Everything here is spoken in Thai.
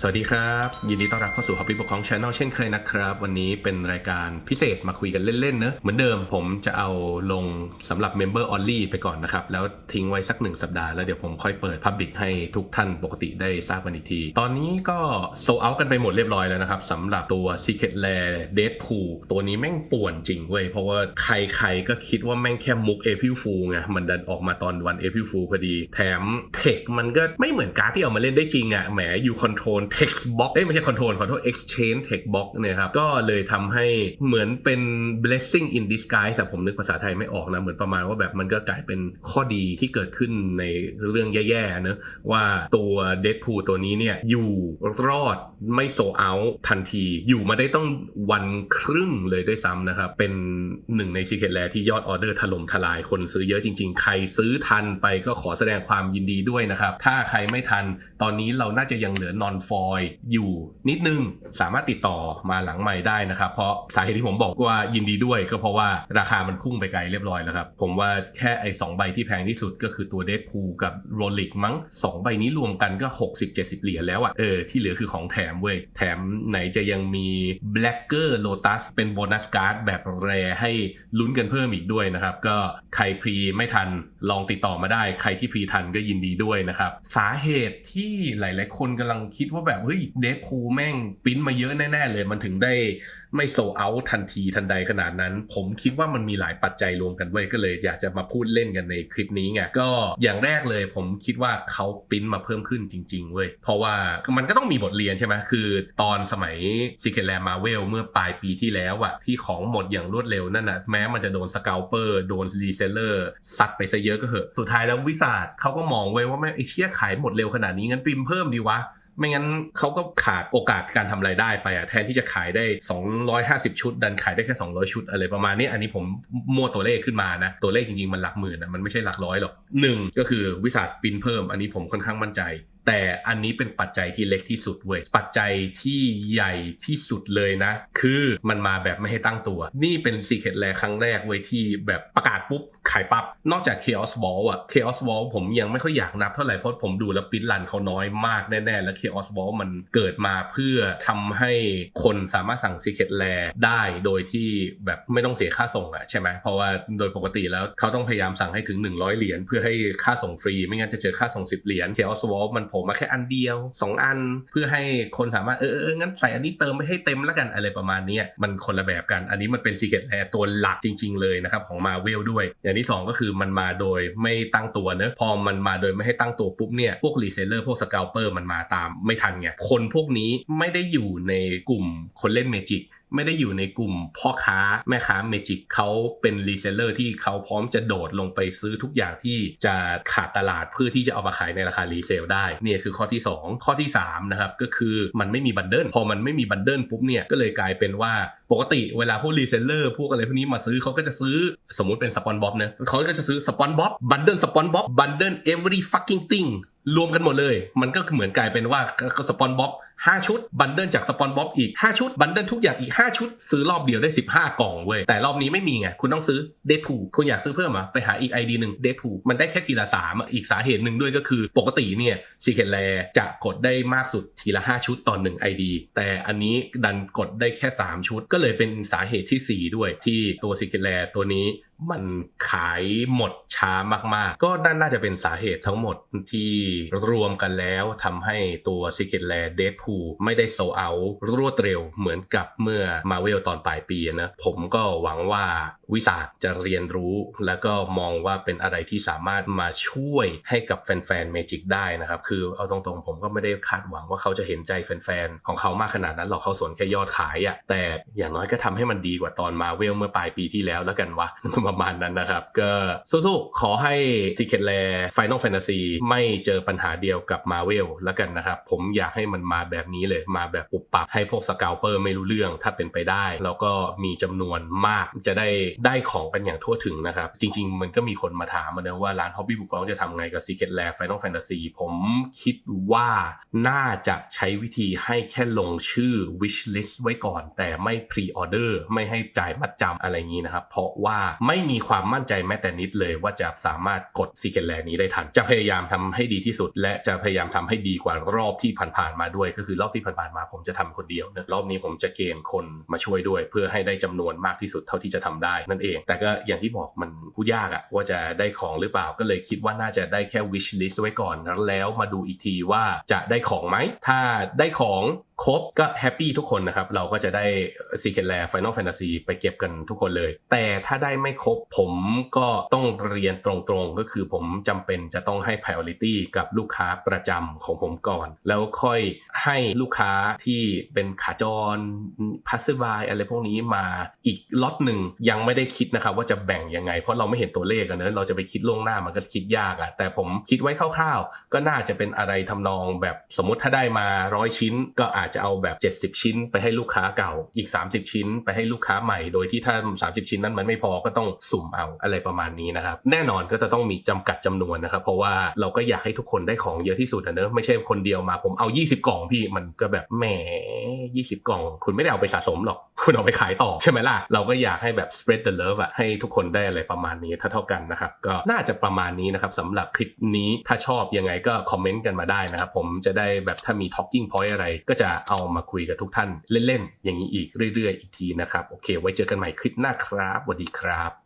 สวัสดีครับ ยินดีต้อนรับเข้าสู่ Hobby ปกครอง Channel เช่นเคยนะครับ วันนี้เป็นรายการพิเศษมาคุยกันเล่นๆเนอะเหมือนเดิมผมจะเอาลงสำหรับ Member Only ไปก่อนนะครับ แล้วทิ้งไว้สักหนึ่งสัปดาห์ แล้วเดี๋ยวผมค่อยเปิด Public ให้ทุกท่านปกติได้ทราบกันอีกที ตอนนี้ก็โซเอากันไปหมดเรียบร้อยแล้วนะครับสำหรับตัว Secret Lair Deadpool ตัวนี้แม่งป่วนจริงเว้ยเพราะว่าใครๆก็คิดว่าแม่งแค่มุก April Fool ไงมันดันออกมาตอนวัน April Fool พอดี แถมเทคมันก็ไม่เหมือนการ์ดที่เอามาเล่นได้จริงอะ่ะแหม you control text box เอ้ยไม่ใช่ control ขอโทษ exchange text box เนี่ยครับ ก็เลยทำให้เหมือนเป็น blessing in disguise ผมนึกภาษาไทยไม่ออกนะ เหมือนประมาณว่าแบบมันก็กลายเป็นข้อดีที่เกิดขึ้นในเรื่องแย่ๆเนอะว่าตัว Deadpool ตัวนี้เนี่ยอยู่รอดไม่โซเอาทันที อยู่มาได้ต้องวันครึ่งเลยด้วยซ้ำนะครับ เป็นหนึ่งใน Secret Lair ที่ยอดออเดอร์ถล่มทลายคนซื้อเยอะจริง ๆ ใครซื้อทันไปก็ขอแสดงความยินดีด้วยนะครับ ถ้าใครไม่ทันตอนนี้เราน่าจะยังเหลือนอนฟอยอยู่นิดนึงสามารถติดต่อมาหลังใหม่ได้นะครับ เพราะสาเหตุที่ผมบอกว่ายินดีด้วย ก็เพราะว่าราคามันพุ่งไปไกลเรียบร้อยแล้วครับผมว่าแค่ไอ้สองใบที่แพงที่สุดก็คือตัวเด p พูกับโรลิกมั้งสองใบนี้รวมกันก็ 60-70 เหรียญแล้วอะเออที่เหลือคือของแถมเว้ยแถมไหนจะยังมี Blacker Lotus เป็นโบนัสการ์ดแบบแรให้ลุ้นกันเพิ่มอีกด้วยนะครับ ก็ใครพรีไม่ทันลองติดต่อมาได้ ใครที่พรีทันก็ยินดีด้วยนะครับ สาเหตุที่หลาย ๆ คนกำลังคิดว่าแบบเฮ้ยเดฟพูแม่งปริ้นมาเยอะแน่ ๆ เลย มันถึงได้ไม่โซเอาทันทีทันใดขนาดนั้น ผมคิดว่ามันมีหลายปัจจัยรวมกันไว้ก็เลยอยากจะมาพูดเล่นกันในคลิปนี้ไงก็อย่างแรกเลยผมคิดว่าเขาปริ้นมาเพิ่มขึ้นจริง ๆเว้ยเพราะว่ามันก็ต้องมีบทเรียนใช่ไหมคือตอนสมัย Secret Lair Marvel เมื่อปลายปีที่แล้วอะที่ของหมดอย่างรวดเร็วนั่นนะแม้มันจะโดนสเกลเปอร์โดนรีเซลเลอร์ซัดไปซะเยอะก็เหอะสุดท้ายแล้ววิสาดเขาก็มองไว้ว่าแม่ไอเชี่ยขายหมดเร็วขนาดนี้งั้นปริมเพิ่มดีวะ ไม่งั้นเขาก็ขาดโอกาสการทำรายได้ไปอะแทนที่จะขายได้ 250 ชุด ดันขายได้แค่ 200 ชุดอะไรประมาณนี้อันนี้ผมมั่วตัวเลขขึ้นมานะ ตัวเลขจริงๆ มันหลักหมื่นนะมันไม่ใช่หลักร้อยหรอกหนึ่งก็คือวิสาหปินเพิ่ม อันนี้ผมค่อนข้างมั่นใจ แต่อันนี้เป็นปัจจัยที่เล็กที่สุดเว้ยปัจจัยที่ใหญ่ที่สุดเลยนะ คือมันมาแบบไม่ให้ตั้งตัว นี่เป็น Secret Lair ครั้งแรกเว้ยที่แบบประกาศปุ๊บขายปับ๊บนอกจาก Chaos Ball อะ Chaos Ball ผมยังไม่ค่อยอยากนับเท่าไหร่เพราะผมดูแล้วปิดรันเขาน้อยมากแน่ๆ และ Chaos Ball มันเกิดมาเพื่อทำให้คนสามารถสั่ง Secret Lair ได้โดยที่แบบไม่ต้องเสียค่าส่งอะใช่ไหมเพราะว่าโดยปกติแล้วเขาต้องพยายามสั่งให้ถึง 100 เหรียญเพื่อให้ค่าส่งฟรี ไม่งั้นจะเจอค่าส่ง 10 เหรียญ Chaos Ball มันผล่มาแค่อันเดียว 2 อันเพื่อให้คนสามารถเออเอองั้นใส่อันนี้เติมไปให้เต็มแล้วกันอะไรประมาณนี้มันคนละแบบกันอันนี้มันเป็น Secret Lair ตัวหลักจริง ๆ เลยนะครับของ Marvel ด้วย อย่างที่สองก็คือมันมาโดยไม่ตั้งตัวเนอะพอมันมาโดยไม่ให้ตั้งตัวปุ๊บเนี่ยพวกรีเซลเลอร์พวกสกลเปอร์มันมาตามไม่ทันไงคนพวกนี้ไม่ได้อยู่ในกลุ่มคนเล่นเมจิก ไม่ได้อยู่ในกลุ่มพ่อค้าแม่ค้าเมจิกเขาเป็นรีเซลเลอร์ที่เขาพร้อมจะโดดลงไปซื้อทุกอย่างที่จะขาดตลาดเพื่อที่จะเอามาขายในราคารีเซลได้เนี่ยคือข้อที่ 2 ข้อที่3นะครับก็คือมันไม่มีบันเดิลพอมันไม่มีบันเดิลปุ๊บเนี่ยก็เลยกลายเป็นว่าปกติเวลาพวกรีเซลเลอร์พวกอะไรพวกนี้มาซื้อเขาก็จะซื้อสมมุติเป็นสปอนบ๊อบนะเขาก็จะซื้อสปอนบ๊อบบันเดิลสปอนบ๊อบบันเดิล every fucking thing รวมกันหมดเลย มันก็เหมือนกลายเป็นว่าสปอนบ๊อบ 5 ชุด บันเดิลจากสปอนบ๊อบอีก 5 ชุด บันเดิลทุกอย่างอีก 5 ชุด ซื้อรอบเดียวได้ 15 กล่องเว้ย แต่รอบนี้ไม่มีไง คุณต้องซื้อเดท o ูคุณอยากซื้อเพิ่มอะไปหาอีก ID หนึ่งเดท o ูมันได้แค่ทีละ 3 อีกสาเหตุหนึ่งด้วยก็คือ ปกติเนี่ยซีเค t แลจะกดได้มากสุดทีละ 5 ชุดต่อ1 ID แต่อันนี้ดันกดได้แค่ 3 ชุด ก็เลยเป็นสาเหตุที่ 4 ด้วยที่ตัวซีเค t แลตัวนี้มันขายหมดช้ามาก ๆ ก็น่าจะเป็นสาเหตุทั้งหมดที่รวมกันแล้วทำให้ตัว Secret Lair ไม่ได้โซเอารวดเร็วเหมือนกับเมื่อ Marvel ตอนปลายปีนะผมก็หวังว่าวิสาจะเรียนรู้ แล้วก็มองว่าเป็นอะไรที่สามารถมาช่วยให้กับแฟนๆ Magic ได้นะครับ คือเอาตรงๆ ผมก็ไม่ได้คาดหวังว่าเขาจะเห็นใจแฟนๆของเขามากขนาดนั้นหรอกเขาสนแค่ยอดขายอะแต่อย่างน้อยก็ทำให้มันดีกว่าตอน Marvel เมื่อปลายปีที่แล้วแล้วกันวะประมาณนั้นนะครับ ก็สู้ๆขอให้ Secret Lair Final Fantasy ไม่เจอปัญหาเดียวกับ Marvel แล้วกันนะครับ ผมอยากให้มันมาแบบนี้เลยมาแบบปุบปับให้พวกสก a ลเปอร์ไม่รู้เรื่องถ้าเป็นไปได้ แล้วก็มีจำนวนมากจะได้ได้ของกันอย่างทั่วถึงนะครับ จริง ๆ มันก็มีคนมาถามมาเนะว่าร้าน Hobby บุกองจะทำไงกับ Secret Lair Final Fantasy ผมคิดว่าน่าจะใช้วิธีให้แค่ลงชื่อ wish list ไว้ก่อน แต่ไม่ pre order ไม่ให้จ่ายมัดจำอะไรงนี้นะครับ เพราะว่าไม่มีความมั่นใจแม้แต่นิดเลยว่าจะสามารถกดซีเคนแลนี้ได้ทัน จะพยายามทำให้ดีที่สุด และจะพยายามทำให้ดีกว่ารอบที่ผ่านๆมาด้วยก็คือรอบที่ผ่านๆมาผมจะทำคนเดียวเนะรอบนี้ผมจะเกณฑ์คนมาช่วยด้วย เพื่อให้ได้จำนวนมากที่สุดเท่าที่จะทำได้นั่นเอง แต่ก็อย่างที่บอกมันพูดยากอะว่าจะได้ของหรือเปล่าก็เลยคิดว่าน่าจะได้แค่ wish list ไว้ก่อนแล้วมาดูอีกทีว่าจะได้ของไหมถ้าได้ของครบก็แฮปปี้ทุกคนนะครับ เราก็จะได้ Secret Rare Final Fantasy ไปเก็บกันทุกคนเลย แต่ถ้าได้ไม่ครบผมก็ต้องเรียนตรงๆ ก็คือผมจำเป็นจะต้องให้ priority กับลูกค้าประจำของผมก่อน แล้วค่อยให้ลูกค้าที่เป็นขาจร passive อะไรพวกนี้มาอีกล็อตหนึ่งยังไม่ได้คิดนะครับว่าจะแบ่งยังไง เพราะเราไม่เห็นตัวเลขกันเนอะเราจะไปคิดล่วงหน้ามันก็คิดยากอะแต่ผมคิดไว้คร่าวๆ ก็น่าจะเป็นอะไรทำนองแบบสมมติถ้าได้มาร้อยชิ้นก็อาจจะเอาแบบ 70 ชิ้น ไปให้ลูกค้าเก่าอีก 30 ชิ้น ไปให้ลูกค้าใหม่ โดยที่ถ้า 30 ชิ้นนั้นมันไม่พอก็ต้องสุ่มเอาอะไรประมาณนี้นะครับแน่นอนก็จะต้องมีจำกัดจำนวนนะครับเพราะว่าเราก็อยากให้ทุกคนได้ของเยอะที่สุดนะเนอะไม่ใช่คนเดียวมาผมเอา 20 กล่องพี่มันก็แบบแหม 20 กล่อง คุณไม่ได้เอาไปสะสมหรอก คุณเอาไปขายต่อใช่ไหมล่ะเราก็อยากให้แบบ spread the love อะให้ทุกคนได้อะไรประมาณนี้เท่าๆกันนะครับก็น่าจะประมาณนี้นะครับสำหรับคลิปนี้ถ้าชอบยังไงก็คอมเมนต์กันมาได้นะครับผมจะได้แบบถ้ามี talking point อะไรก็จะเอามาคุยกับทุกท่านเล่นๆอย่างนี้อีกเรื่อยๆ อีกทีนะครับ โอเค ไว้เจอกันใหม่คลิปหน้าครับสวัสดีครับ